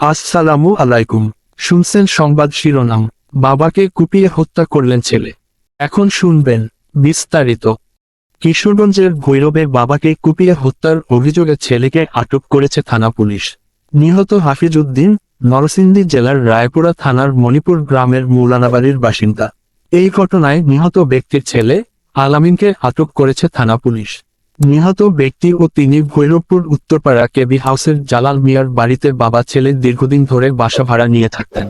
আসসালামু আলাইকুম। শুনছেন সংবাদ শিরোনাম। বাবাকে কুপিয়ে হত্যা করলেন ছেলে। এখন শুনবেন বিস্তারিত। কিশোরগঞ্জের ভৈরবে বাবাকে কুপিয়ে হত্যার অভিযোগে ছেলেকে আটক করেছে থানা পুলিশ। নিহত হাফিজ উদ্দিন নরসিংদী জেলার রায়পুরা থানার মণিপুর গ্রামের মৌলানাবাড়ির বাসিন্দা। এই ঘটনায় নিহত ব্যক্তির ছেলে আলামিনকে আটক করেছে থানা পুলিশ। নিহত ব্যক্তি ও তিনি ভৈরবপুর উত্তরপাড়া কেবি হাউসের জালাল মিয়ার বাড়িতে বাবা ছেলে দীর্ঘদিন ধরে বাসা ভাড়া নিয়ে থাকতেন।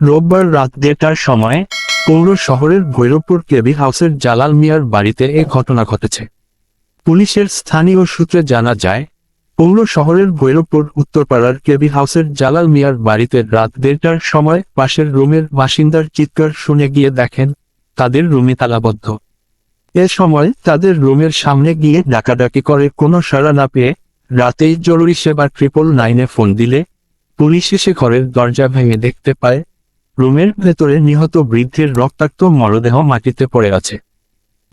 রোববার রাত দেড়টার সময় পৌর শহরের ভৈরবপুর কেবি হাউসের জালাল মিয়ার বাড়িতে এ ঘটনা ঘটেছে। পুলিশের স্থানীয় সূত্রে জানা যায়, পৌর শহরের ভৈরবপুর উত্তরপাড়ার কেবি হাউসের জালাল মিয়ার বাড়িতে রাত দেড়টার সময় পাশের রুমের বাসিন্দার চিৎকার শুনে গিয়ে দেখেন, তাদের রুমে তালাবদ্ধ। এ সময় তাদের রুমের সামনে গিয়ে ডাকাডাকি করে কোনো সাড়া না পেয়ে রাতেই জরুরি সেবা ট্রিপল নাইনে ফোন দিলে পুলিশ এসে ঘরের দরজা ভেঙে দেখতে পায়, রুমের ভেতরে নিহত বৃদ্ধের রক্তাক্ত মরদেহ মাটিতে পড়ে আছে।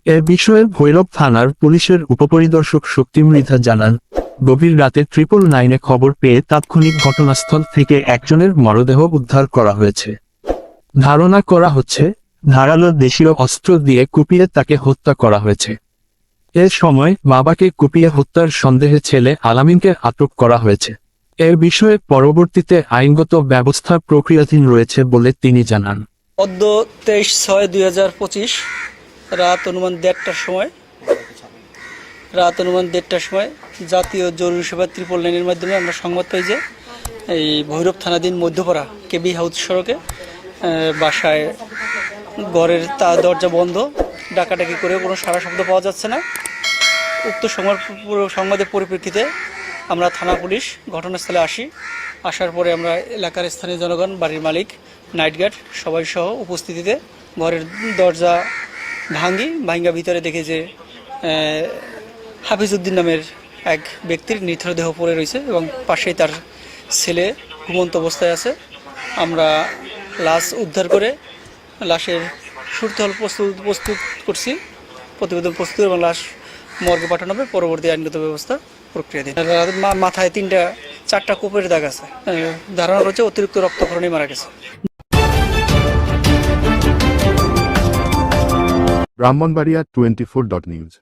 এ বিষয়ে ভৈরব থানার পুলিশের উপপরিদর্শক শক্তিমৃধা জানান, গভীর রাতে ট্রিপল নাইনে খবর পেয়ে তাৎক্ষণিক ঘটনাস্থল থেকে একজনের মরদেহ উদ্ধার করা হয়েছে। ধারণা করা হচ্ছে ধারালো দেশীয় অস্ত্র দিয়ে কুপিয়ে তাকে হত্যা করা হয়েছে। এ সময় বাবাকে কুপিয়ে হত্যার সন্দেহে ছেলে আলামিনকে আটক করা হয়েছে। এর বিষয়ে পরবর্তীতে আইনগত ব্যবস্থা প্রক্রিয়াধীন রয়েছে বলে তিনি জানান। অদ্য তেইশ ছয় দুই হাজার পঁচিশ রাত অনুমান দেড়টার সময়, রাত অনুমান দেড়টার সময় জাতীয় জরুরি সেবা ত্রিপল লাইনের মাধ্যমে আমরা সংবাদ পাই যে এই ভৈরব থানাধীন মধ্যপাড়া কেবি হাউস সড়কে বাসায় ঘরের তা দরজা বন্ধ, ডাকাডাকি করে কোনো সারা শব্দ পাওয়া যাচ্ছে না। উক্ত সংবাদ সংবাদের পরিপ্রেক্ষিতে আমরা থানা পুলিশ ঘটনাস্থলে আসি। আসার পরে আমরা এলাকার স্থানীয় জনগণ, বাড়ির মালিক নাইট গার্ড সবাই সহ উপস্থিতিতে ঘরের দরজা ভাঙ্গি, ভাঙ্গা ভিতরে দেখে যে হাফিজউদ্দিন নামের এক ব্যক্তির নিথরদেহ পড়ে রয়েছে এবং পাশেই তার ছেলে ঘুমন্ত অবস্থায় আছে। আমরা লাশ উদ্ধার করে লাশের সুরতল প্রস্তুত প্রস্তুত করছি। প্রতিবেদন প্রস্তুত এবং লাশ মর্গে পাঠানো হবে। পরবর্তী আইনগত ব্যবস্থা প্রক্রিয়াধীন মাথায় তিনটা, চারটা কোপের দাগ আছে। ধারণা করছে অতিরিক্ত রক্তক্ষরণে মারা গেছে। Brahmanbaria twenty four dot news.